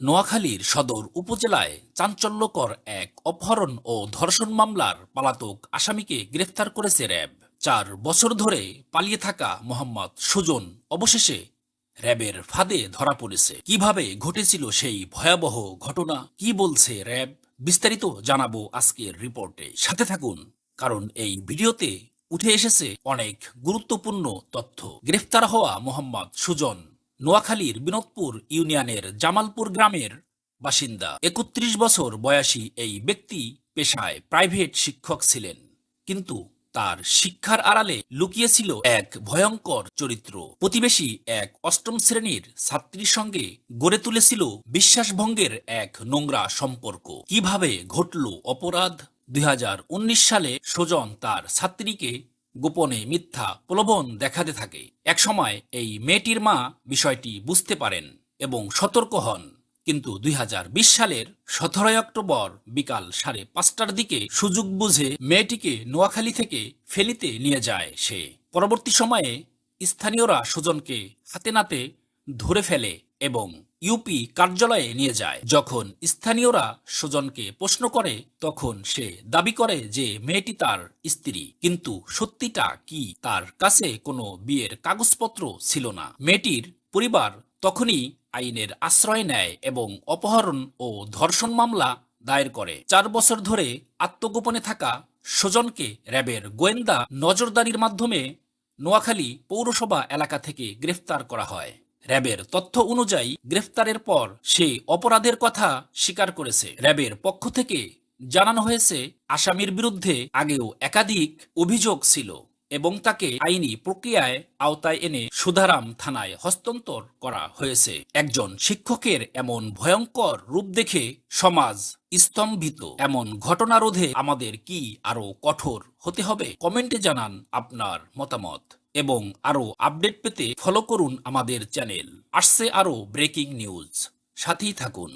নোয়াখালীর সদর উপজেলায় চাঞ্চল্যকর এক অপহরণ ও ধর্ষণ মামলার পলাতক আসামিকে গ্রেফতার করেছে র্যাব। চার বছর ধরে পালিয়ে থাকা মোহাম্মদ সুজন অবশেষে র্যাবের ফাঁদে ধরা পড়েছে। কীভাবে ঘটেছিল সেই ভয়াবহ ঘটনা, কি বলছে র্যাব? বিস্তারিত জানাব আজকের রিপোর্টে। সাথে থাকুন, কারণ এই ভিডিওতে উঠে এসেছে অনেক গুরুত্বপূর্ণ তথ্য। গ্রেফতার হওয়া মোহাম্মদ সুজন নোয়াখালীর বিনোদপুর ইউনিয়নের জামালপুর গ্রামের বাসিন্দা। একত্রিশ বছর বয়সী এই ব্যক্তি পেশায় প্রাইভেট শিক্ষক ছিলেন, কিন্তু তার শিক্ষার আড়ালে লুকিয়েছিল এক ভয়ঙ্কর চরিত্র। প্রতিবেশী এক অষ্টম শ্রেণির ছাত্রীর সঙ্গে গড়ে তুলেছিল বিশ্বাসভঙ্গের এক নোংরা সম্পর্ক। কীভাবে ঘটল অপরাধ? দুই হাজার উনিশ সালে সুজন তার ছাত্রীকে গোপনে মিথ্যা প্রলোভন দেখাতে থাকে। একসময় এই মেয়েটির মা বিষয়টি বুঝতে পারেন এবং সতর্ক হন। কিন্তু দুই হাজার বিশ সালের সতেরোই অক্টোবর বিকাল সাড়ে পাঁচটার দিকে সুযোগ বুঝে মেয়েটিকে নোয়াখালী থেকে ফেলিতে নিয়ে যায় সে। পরবর্তী সময়ে স্থানীয়রা সুজনকে হাতে নাতে ধরে ফেলে এবং ইউপি কার্যালয়ে নিয়ে যায়। যখন স্থানীয়রা সুজনকে প্রশ্ন করে, তখন সে দাবি করে যে মেয়েটি তার স্ত্রী। কিন্তু সত্যিটা কি? তার কাছে কোনো বিয়ের কাগজপত্র ছিল না। মেয়েটির পরিবার তখনই আইনের আশ্রয় নেয় এবং অপহরণ ও ধর্ষণ মামলা দায়ের করে। চার বছর ধরে আত্মগোপনে থাকা সুজনকে র্যাবের গোয়েন্দা নজরদারির মাধ্যমে নোয়াখালী পৌরসভা এলাকা থেকে গ্রেফতার করা হয়। র্যাবের তথ্য অনুযায়ী গ্রেফতারের পর সে অপরাধের কথা স্বীকার করেছে। র্যাবের পক্ষ থেকে জানানো হয়েছে, আসামির বিরুদ্ধে আগেও একাধিক অভিযোগ ছিল এবং তাকে আইনি প্রক্রিয়ায় আওতায় এনে সুধারাম থানায় হস্তান্তর করা হয়েছে। একজন শিক্ষকের এমন ভয়ঙ্কর রূপ দেখে সমাজ স্তম্ভিত। এমন ঘটনা রোধে আমাদের কি আরও কঠোর হতে হবে? কমেন্টে জানান আপনার মতামত। এবং আরও আপডেট পেতে ফলো করুন আমাদের চ্যানেল আসছে আরও ব্রেকিং নিউজ সাথেই থাকুন।